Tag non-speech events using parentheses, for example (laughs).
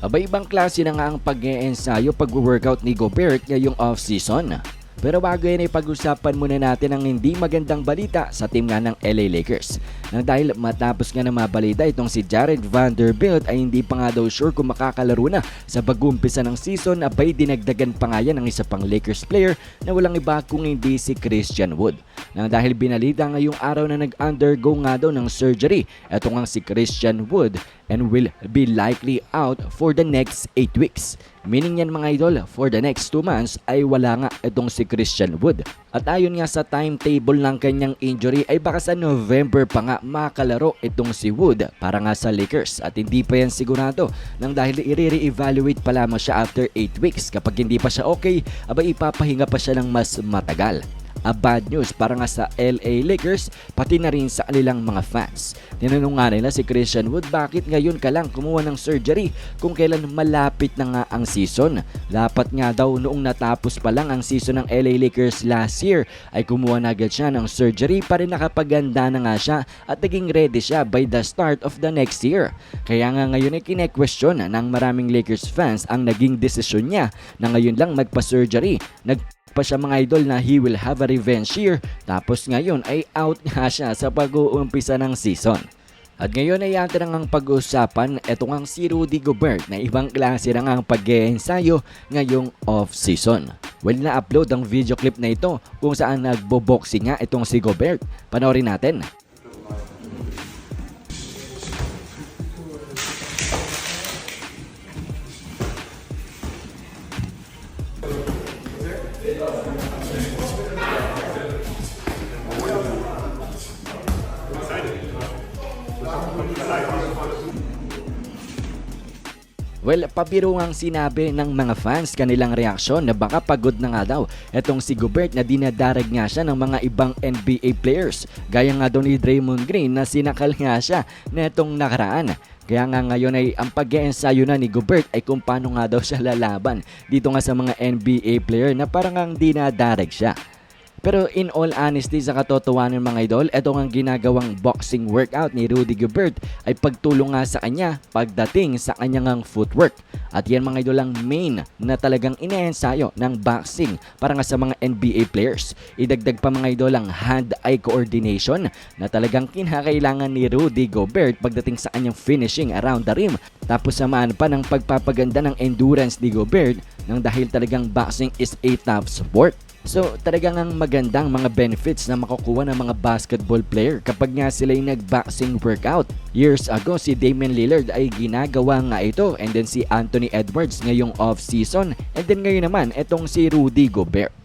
Aba ibang klase na nga ang pag-ensayo pag-workout ni Gobert ngayong off-season. Pero bago yan ay pag-usapan muna natin ang hindi magandang balita sa team nga ng LA Lakers. Nang dahil matapos nga na mabalita itong si Jared Vanderbilt ay hindi pa nga daw sure kung makakalaro na sa bagumpisa ng season abay dinagdagan pa nga yan ng isa pang Lakers player na walang iba kung hindi si Christian Wood. Nang dahil binalita ngayong araw na nag-undergo nga daw ng surgery, eto nga si Christian Wood and will be likely out for the next 8 weeks. Meaning yan mga idol, for the next 2 months ay wala nga itong si Christian Wood. At ayon nga sa timetable ng kanyang injury ay baka sa November pa nga makalaro itong si Wood para nga sa Lakers. At hindi pa yan sigurado nang dahil i-re-evaluate pa lamang siya after 8 weeks. Kapag hindi pa siya okay, abay ipapahinga pa siya ng mas matagal a bad news para nga sa LA Lakers pati na rin sa kanilang mga fans. Tinanong nga nila si Christian Wood bakit ngayon ka lang kumuha ng surgery kung kailan malapit na nga ang season. Dapat nga daw noong natapos pa lang ang season ng LA Lakers last year ay kumuha na agad siya ng surgery para nakapaganda na nga siya at naging ready siya by the start of the next year. Kaya nga ngayon ay kine-question ng maraming Lakers fans ang naging desisyon niya na ngayon lang magpa-surgery. Nag pa siya mga idol na he will have a revenge year tapos ngayon ay out (laughs) nga siya sa pag-uumpisa ng season. At ngayon ay atin ang pag-uusapan eto ngang si Rudy Gobert na ibang klase na ang pag-ensayo ngayong off-season. Well, na-upload ang video clip na ito kung saan nagbo-boxing nga itong si Gobert. Panoorin natin. Well, pabiro ngang sinabi ng mga fans kanilang reaksyon na baka pagod na nga daw etong si Gobert na dinadarag nga siya ng mga ibang NBA players. Gaya nga daw ni Draymond Green na sinakal nga siya netong nakaraan. Kaya nga ngayon ay ang pag-eensayo na ni Gobert ay kung paano nga daw siya lalaban dito nga sa mga NBA player na parang ang dinadarag siya. Pero in all honesty sa katotohanan mga idol, ito ang ginagawang boxing workout ni Rudy Gobert ay pagtulong nga sa kanya pagdating sa kanyang footwork. At yan mga idol ang main na talagang ineensayo ng boxing para nga sa mga NBA players. Idagdag pa mga idol ang hand-eye coordination na talagang kinakailangan ni Rudy Gobert pagdating sa kanyang finishing around the rim. Tapos samahan pa ng pagpapaganda ng endurance ni Gobert nang dahil talagang boxing is a tough sport. So talagang ang magandang mga benefits na makukuha ng mga basketball player kapag nga sila ay nag-boxing workout. Years ago si Damian Lillard ay ginagawa nga ito and then si Anthony Edwards ngayong off-season and then ngayon naman itong si Rudy Gobert.